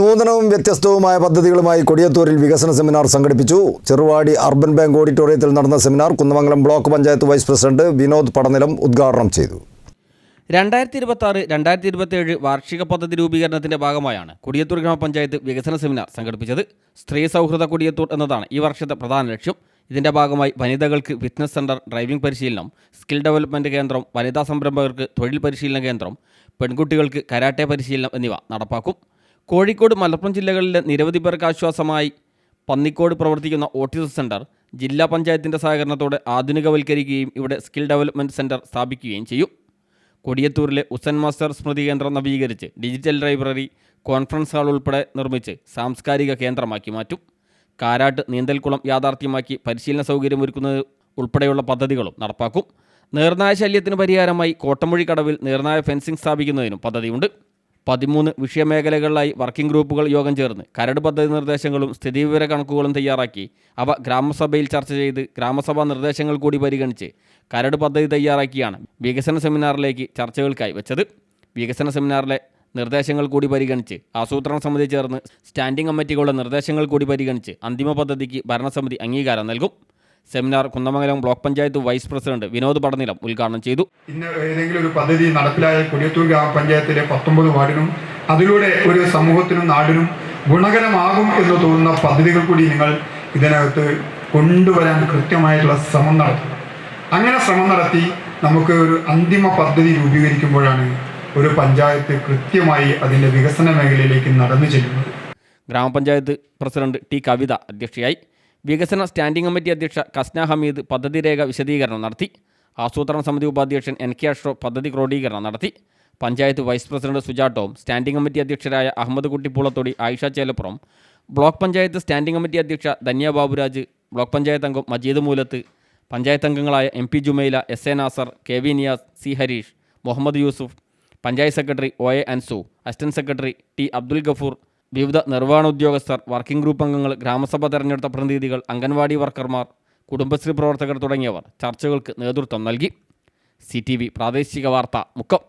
നൂതനവും വ്യത്യസ്തവുമായ പദ്ധതികളുമായി കൊടിയത്തൂരിൽ വികസന സെമിനാർ സംഘടിപ്പിച്ചു. Cheruvadi urban bank ഓഡിറ്റോറിയത്തിൽ നടന്ന seminar Kunnamangalam block panchayat vice president Vinod Padanilam ഉദ്ഘാടനം ചെയ്തു. രണ്ടായിരത്തി ഇരുപത്തി ആറ് രണ്ടായിരത്തി ഇരുപത്തിയേഴ് വാർഷിക പദ്ധതി രൂപീകരണത്തിന്റെ ഭാഗമായാണ് കൊടിയത്തൂർ ഗ്രാമപഞ്ചായത്ത് വികസന സെമിനാർ സംഘടിപ്പിച്ചത്. സ്ത്രീ സൗഹൃദ കൊടിയത്തൂർ എന്നതാണ് ഈ വർഷത്തെ പ്രധാന ലക്ഷ്യം. ഇതിന്റെ ഭാഗമായി വനിതകൾക്ക് ഫിറ്റ്നസ് സെന്റർ ഡ്രൈവിംഗ് പരിശീലനം സ്കിൽ ഡെവലപ്മെന്റ് കേന്ദ്രം വനിതാ സംരംഭകർക്ക് തൊഴിൽ പരിശീലന കേന്ദ്രം പെൺകുട്ടികൾക്ക് കരാട്ടെ പരിശീലനം എന്നിവ നടപ്പാക്കും. കോഴിക്കോട് മലപ്പുറം ജില്ലകളിലെ നിരവധി പേർക്ക് ആശ്വാസമായി പന്നിക്കോട് പ്രവർത്തിക്കുന്ന ഓട്ടിസം സെന്റർ ജില്ലാ പഞ്ചായത്തിന്റെ സഹകരണത്തോടെ ആധുനികവൽക്കരിക്കുകയും ഇവിടെ സ്കിൽ ഡെവലപ്മെന്റ് സെന്റർ സ്ഥാപിക്കുകയും ചെയ്യും. കൊടിയത്തൂരിലെ ഉസൻ മാസ്റ്റർ സ്മൃതി കേന്ദ്രം നവീകരിച്ച് ഡിജിറ്റൽ ലൈബ്രറി കോൺഫറൻസ് ഹാൾ ഉൾപ്പെടെ നിർമ്മിച്ച് സാംസ്കാരിക കേന്ദ്രമാക്കി മാറ്റും. കാരാട്ട് നീന്തൽക്കുളം യാഥാർത്ഥ്യമാക്കി പരിശീലന സൗകര്യം ഒരുക്കുന്നത് ഉൾപ്പെടെയുള്ള പദ്ധതികളും നടപ്പാക്കും. നീർനായ ശല്യത്തിന് പരിഹാരമായി കോട്ടമൊഴി കടവിൽ നീർനായ ഫെൻസിംഗ് സ്ഥാപിക്കുന്നതിനും പദ്ധതിയുണ്ട്. പതിമൂന്ന് വിഷയമേഖലകളിലായി വർക്കിംഗ് ഗ്രൂപ്പുകൾ യോഗം ചേർന്ന് കരട് പദ്ധതി നിർദ്ദേശങ്ങളും സ്ഥിതിവിവര കണക്കുകളും തയ്യാറാക്കി. അവ ഗ്രാമസഭയിൽ ചർച്ച ചെയ്ത് ഗ്രാമസഭാ നിർദ്ദേശങ്ങൾ കൂടി പരിഗണിച്ച് കരട് പദ്ധതി തയ്യാറാക്കിയാണ് വികസന സെമിനാറിലേക്ക് ചർച്ചകൾക്കായി വെച്ചത്. വികസന സെമിനാറിലെ നിർദ്ദേശങ്ങൾ കൂടി പരിഗണിച്ച് ആസൂത്രണ സമിതി ചേർന്ന് സ്റ്റാൻഡിംഗ് കമ്മിറ്റികളുടെ നിർദ്ദേശങ്ങൾ കൂടി പരിഗണിച്ച് അന്തിമ പദ്ധതിക്ക് ഭരണസമിതി അംഗീകാരം നൽകും. Seminar Kundamangalam block panchayat vice president Vinod Padanilam ഉദ്ഘാടനം ചെയ്തു. ഇന്ന് ഏതെങ്കിലും ഒരു പദ്ധതി നടപ്പിലായ കൊടിയത്തൂർ ഗ്രാമപഞ്ചായത്തിലെ പത്തൊമ്പത് വാർഡിനും അതിലൂടെ ഒരു സമൂഹത്തിനും നാടിനും ഗുണകരമാകും എന്ന് തോന്നുന്ന പദ്ധതികൾ കൂടി നിങ്ങൾ ഇതിനകത്ത് കൊണ്ടുവരാൻ കൃത്യമായിട്ടുള്ള ശ്രമം നടത്തും. അങ്ങനെ ശ്രമം നടത്തി നമുക്ക് ഒരു അന്തിമ പദ്ധതി രൂപീകരിക്കുമ്പോഴാണ് ഒരു പഞ്ചായത്ത് കൃത്യമായി അതിന്റെ വികസന മേഖലയിലേക്ക് നടന്നു ചെല്ലുന്നത്. ഗ്രാമപഞ്ചായത്ത് പ്രസിഡന്റ് ടി കവിത അധ്യക്ഷയായി. വികസന സ്റ്റാൻഡിംഗ് കമ്മിറ്റി അധ്യക്ഷ കസ്ന ഹമീദ് പദ്ധതി രേഖ വിശദീകരണം നടത്തി. ആസൂത്രണ സമിതി ഉപാധ്യക്ഷൻ എൻ കെ അഷ്റോ പദ്ധതി ക്രോഡീകരണം നടത്തി. പഞ്ചായത്ത് വൈസ് പ്രസിഡന്റ് സുജാട്ടോം standing committee അധ്യക്ഷരായ Ahammed Kuttippoolathodi Ayisha Chelappuram block panchayat standing committee അധ്യക്ഷ ധന്യ ബാബുരാജ് ബ്ലോക്ക് പഞ്ചായത്ത് അംഗം മജീദ് മൂലത്ത് പഞ്ചായത്ത് അംഗങ്ങളായ M P Jumaila S A Nasar K V Niyas C Harish Muhammad Yusuf panchayat secretary O A Ansu assistant secretary T Abdul Gafoor വിവിധ നിർവഹണ ഉദ്യോഗസ്ഥർ working group അംഗങ്ങൾ ഗ്രാമസഭ തെരഞ്ഞെടുത്ത പ്രതിനിധികൾ അംഗൻവാടി വർക്കർമാർ കുടുംബശ്രീ പ്രവർത്തകർ തുടങ്ങിയവർ ചർച്ചകൾക്ക് നേതൃത്വം നൽകി. സി പ്രാദേശിക വാർത്ത മുക്കം.